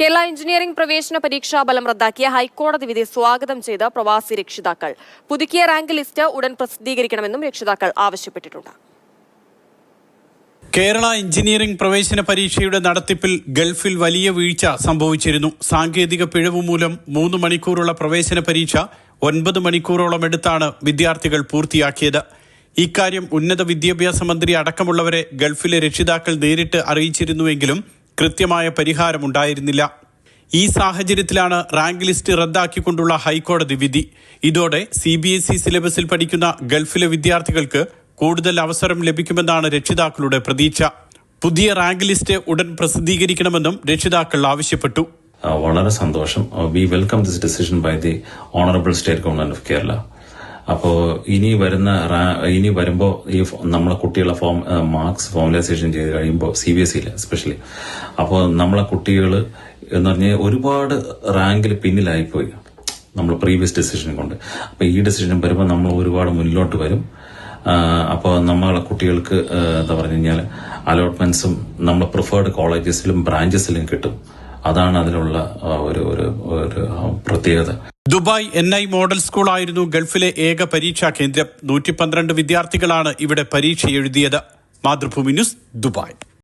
Kerala engineering പ്രവേശന പരീക്ഷാ ഫലം റദ്ദാക്കിയ ഹൈക്കോടതി വിധി സ്വാഗതം ചെയ്ത പ്രവാസി രക്ഷിതാക്കൾ. പുതുക്കിയ റാങ്ക് ലിസ്റ്റ് ഉടൻ പ്രസിദ്ധീകരിക്കണമെന്നും രക്ഷിതാക്കൾ ആവശ്യപ്പെട്ടിട്ടുണ്ട്. കേരള എഞ്ചിനീയറിംഗ് പ്രവേശന പരീക്ഷയുടെ നടത്തിപ്പിൽ ഗൾഫിൽ വലിയ വീഴ്ച സംഭവിച്ചിരുന്നു. സാങ്കേതിക പിഴവ് മൂലം മൂന്ന് മണിക്കൂറുള്ള പ്രവേശന പരീക്ഷ ഒൻപത് മണിക്കൂറോളം എടുത്താണ് വിദ്യാർത്ഥികൾ പൂർത്തിയാക്കിയത്. ഇക്കാര്യം ഉന്നത വിദ്യാഭ്യാസ മന്ത്രി അടക്കമുള്ളവരെ ഗൾഫിലെ രക്ഷിതാക്കൾ നേരിട്ട് അറിയിച്ചിരുന്നുവെങ്കിലും കൃത്യമായ പരിഹാരമുണ്ടായിരുന്നില്ല ഈ സാഹചര്യത്തിലാണ് റാങ്ക് ലിസ്റ്റ് റദ്ദാക്കിക്കൊണ്ടുള്ള ഹൈക്കോടതി വിധി. ഇതോടെ സി ബി എസ് ഇ സിലബസിൽ പഠിക്കുന്ന ഗൾഫിലെ വിദ്യാർത്ഥികൾക്ക് കൂടുതൽ അവസരം ലഭിക്കുമെന്നാണ് രക്ഷിതാക്കളുടെ പ്രതീക്ഷ. പുതിയ റാങ്ക് ലിസ്റ്റ് ഉടൻ പ്രസിദ്ധീകരിക്കണമെന്നും രക്ഷിതാക്കൾ ആവശ്യപ്പെട്ടു. വളരെ സന്തോഷം. We welcome this decision by the honourable state government of Kerala. അപ്പോൾ ഇനി വരുന്ന ഇനി വരുമ്പോൾ ഈ നമ്മളെ കുട്ടികളെ ഫോം മാർക്സ് ഫോമുലൈസേഷൻ ചെയ്ത് കഴിയുമ്പോൾ സി ബി എസ് സിയിൽ എസ്പെഷ്യലി അപ്പോൾ നമ്മളെ കുട്ടികൾ എന്ന് പറഞ്ഞാൽ ഒരുപാട് റാങ്കിൽ പിന്നിലായിപ്പോയി. നമ്മൾ പ്രീവിയസ് ഡിസിഷൻ കൊണ്ട്. അപ്പോൾ ഈ ഡിസിഷൻ വരുമ്പോൾ നമ്മൾ ഒരുപാട് മുന്നിലോട്ട് വരും. അപ്പോൾ നമ്മളെ കുട്ടികൾക്ക് എന്താ പറഞ്ഞു കഴിഞ്ഞാൽ അലോട്ട്മെന്റ്സും നമ്മൾ പ്രിഫേർഡ് കോളേജസിലും ബ്രാഞ്ചസിലും കിട്ടും. അതാണ് അതിലുള്ള ഒരു ഒരു പ്രത്യേകത. ദുബായ് എൻ ഐ മോഡൽ സ്കൂളായിരുന്നു ഗൾഫിലെ ഏക പരീക്ഷാ കേന്ദ്രം. നൂറ്റി പന്ത്രണ്ട് വിദ്യാർത്ഥികളാണ് ഇവിടെ പരീക്ഷ എഴുതിയത് മാതൃഭൂമി ന്യൂസ് ദുബായ്.